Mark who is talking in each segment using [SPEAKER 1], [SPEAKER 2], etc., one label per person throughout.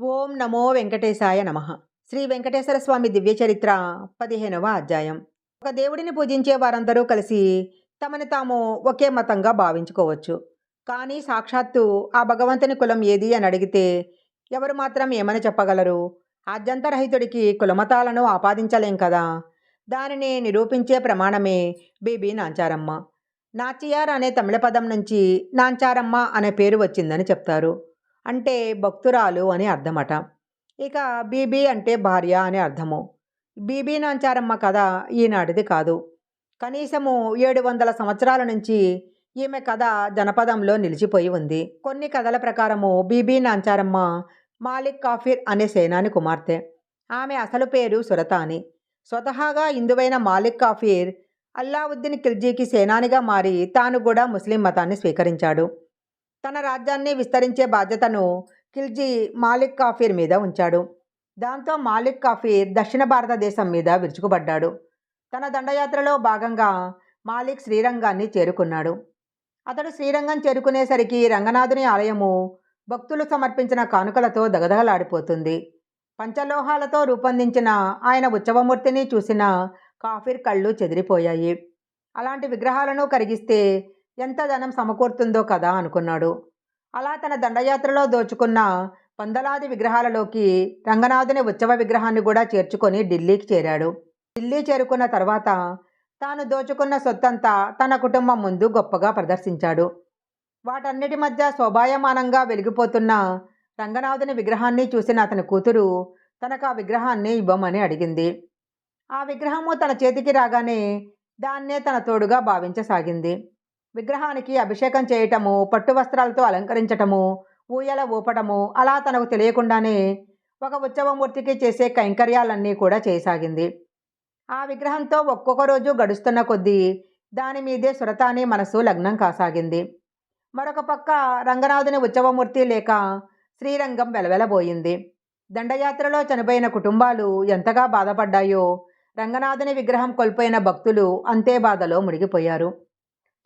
[SPEAKER 1] ఓం నమో వెంకటేశాయ నమ. శ్రీ వెంకటేశ్వర స్వామి దివ్య చరిత్ర పదిహేనవ అధ్యాయం. ఒక దేవుడిని పూజించే వారందరూ కలిసి తమని తాము ఒకే మతంగా భావించుకోవచ్చు. కానీ సాక్షాత్తు ఆ భగవంతుని కులం ఏది అని అడిగితే ఎవరు మాత్రం ఏమని చెప్పగలరు? ఆద్యంతరహితుడికి కులమతాలను ఆపాదించలేం కదా? దానిని నిరూపించే ప్రమాణమే బీబీ నాంచారమ్మ. నాచియార్ అనే తమిళ పదం నుంచి నాంచారమ్మ అనే పేరు వచ్చిందని చెప్తారు. అంటే భక్తురాలు అని అర్థమట. ఇక బీబీ అంటే భార్య అని అర్థము. బీబీ నాంచారమ్మ కథ ఈనాటిది కాదు. కనీసము ఏడు వందల సంవత్సరాల నుంచి ఈమె కథ జనపదంలో నిలిచిపోయి ఉంది. కొన్ని కథల ప్రకారము బీబీ నాంచారమ్మ మాలిక్ కాఫీర్ అనే సేనాని కుమార్తె. ఆమె అసలు పేరు సురతాని. స్వతహాగా హిందువైన మాలిక్ కాఫీర్ అల్లావుద్దీన్ ఖిల్జీకి సేనానిగా మారి తాను కూడా ముస్లిం మతాన్ని స్వీకరించాడు. తన రాజ్యాన్ని విస్తరించే బాధ్యతను ఖిల్జీ మాలిక్ కాఫీర్ మీద ఉంచాడు. దాంతో మాలిక్ కాఫీర్ దక్షిణ భారతదేశం మీద విరుచుకుపడ్డాడు. తన దండయాత్రలో భాగంగా మాలిక్ శ్రీరంగాన్ని చేరుకున్నాడు. అతడు శ్రీరంగం చేరుకునేసరికి రంగనాథుని ఆలయము భక్తులు సమర్పించిన కానుకలతో దగదగలాడిపోతుంది. పంచలోహాలతో రూపొందించిన ఆయన ఉత్సవమూర్తిని చూసిన కాఫీర్ కళ్ళు చెదిరిపోయాయి. అలాంటి విగ్రహాలను కరిగిస్తే ఎంత ధనం సమకూరుతుందో కదా అనుకున్నాడు. అలా తన దండయాత్రలో దోచుకున్న వందలాది విగ్రహాలలోకి రంగనాథుని ఉత్సవ విగ్రహాన్ని కూడా చేర్చుకొని ఢిల్లీకి చేరాడు. ఢిల్లీ చేరుకున్న తర్వాత తాను దోచుకున్న సొత్తంతా తన కుటుంబం ముందు గొప్పగా ప్రదర్శించాడు. వాటన్నిటి మధ్య శోభాయమానంగా వెలిగిపోతున్న రంగనాథుని విగ్రహాన్ని చూసిన అతని కూతురు తనకు ఆ విగ్రహాన్ని ఇవ్వమని అడిగింది. ఆ విగ్రహము తన చేతికి రాగానే దాన్నే తన తోడుగా భావించసాగింది. విగ్రహానికి అభిషేకం చేయటము పట్టు వస్త్రాలతో అలంకరించటము ఊయల ఊపటము అలా తనకు తెలియకుండానే ఒక ఉత్సవమూర్తికి చేసే కైంకర్యాలన్నీ కూడా చేయసాగింది. ఆ విగ్రహంతో ఒక్కొక్క రోజు గడుస్తున్న కొద్దీ దాని మీదే సురతాని మనసు లగ్నం కాసాగింది. మరొక పక్క రంగనాథుని ఉత్సవమూర్తి లేక శ్రీరంగం వెలవెలబోయింది. దండయాత్రలో చనిపోయిన కుటుంబాలు ఎంతగా బాధపడ్డాయో రంగనాథుని విగ్రహం కోల్పోయిన భక్తులు అంతే బాధలో మునిగిపోయారు.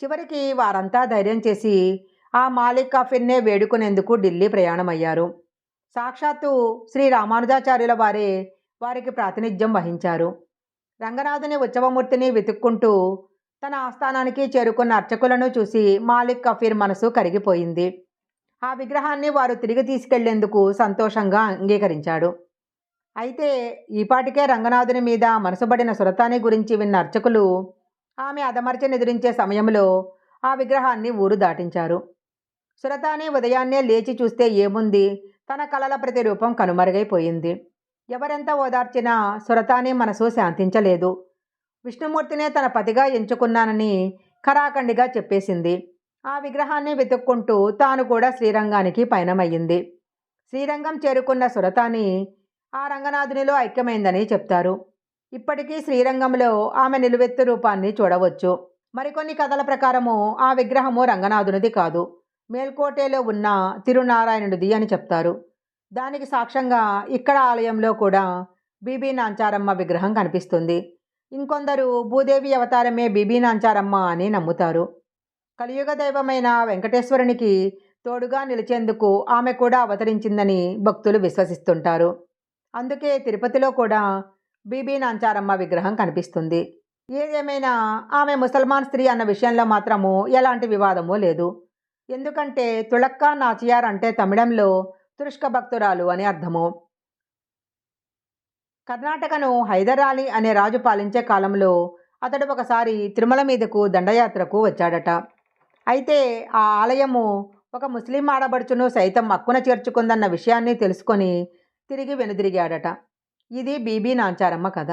[SPEAKER 1] చివరికి వారంతా ధైర్యం చేసి ఆ మాలిక్ కాఫీన్నే వేడుకునేందుకు ఢిల్లీ ప్రయాణమయ్యారు. సాక్షాత్తు శ్రీ రామానుజాచార్యుల వారే వారికి ప్రాతినిధ్యం వహించారు. రంగనాథుని ఉత్సవమూర్తిని వెతుక్కుంటూ తన ఆస్థానానికి చేరుకున్న అర్చకులను చూసి మాలిక్ కఫీర్ మనసు కరిగిపోయింది. ఆ విగ్రహాన్ని వారు తిరిగి తీసుకెళ్ళేందుకు సంతోషంగా అంగీకరించాడు. అయితే ఈపాటికే రంగనాథుని మీద మనసుబడిన సురతాని గురించి విన్న అర్చకులు ఆమె అదమర్చని ఎదిరించే సమయంలో ఆ విగ్రహాన్ని ఊరు దాటించారు. సురతాని ఉదయాన్నే లేచి చూస్తే ఏముంది? తన కలల ప్రతిరూపం కనుమరుగైపోయింది. ఎవరెంత ఓదార్చినా సురతాని మనసు శాంతించలేదు. విష్ణుమూర్తినే తన పతిగా ఎంచుకున్నానని ఖరాఖండిగా చెప్పేసింది. ఆ విగ్రహాన్ని వెతుక్కుంటూ తాను కూడా శ్రీరంగానికి పయనమయ్యింది. శ్రీరంగం చేరుకున్న సురతాని ఆ రంగనాథునిలో ఐక్యమైందని చెప్తారు. ఇప్పటికీ శ్రీరంగంలో ఆమె నిలువెత్తు రూపాన్ని చూడవచ్చు. మరికొన్ని కథల ప్రకారము ఆ విగ్రహము రంగనాథునిది కాదు. మేల్కోటేలో ఉన్న తిరునారాయణుడిది అని చెప్తారు. దానికి సాక్ష్యంగా ఇక్కడ ఆలయంలో కూడా బీబీ నాంచారమ్మ విగ్రహం కనిపిస్తుంది. ఇంకొందరు భూదేవి అవతారమే బీబీ నాంచారమ్మ అని నమ్ముతారు. కలియుగ దైవమైన వెంకటేశ్వరునికి తోడుగా నిలిచేందుకు ఆమె కూడా అవతరించిందని భక్తులు విశ్వసిస్తుంటారు. అందుకే తిరుపతిలో కూడా బీబీ నాంచారమ్మ విగ్రహం కనిపిస్తుంది. ఏదేమైనా ఆమె ముసల్మాన్ స్త్రీ అన్న విషయంలో మాత్రము ఎలాంటి వివాదము లేదు. ఎందుకంటే తుళక్క నాచియార్ అంటే తమిళంలో తురుష్క భక్తురాలు అని అర్థము. కర్ణాటకను హైదరాలి అనే రాజు పాలించే కాలంలో అతడు ఒకసారి తిరుమల మీదకు దండయాత్రకు వచ్చాడట. అయితే ఆ ఆలయము ఒక ముస్లిం ఆడబడుచును సైతం అక్కున చేర్చుకుందన్న విషయాన్ని తెలుసుకొని తిరిగి వెనుదిరిగాడట. ఇది బీబీ నాంచారమ్మ కథ.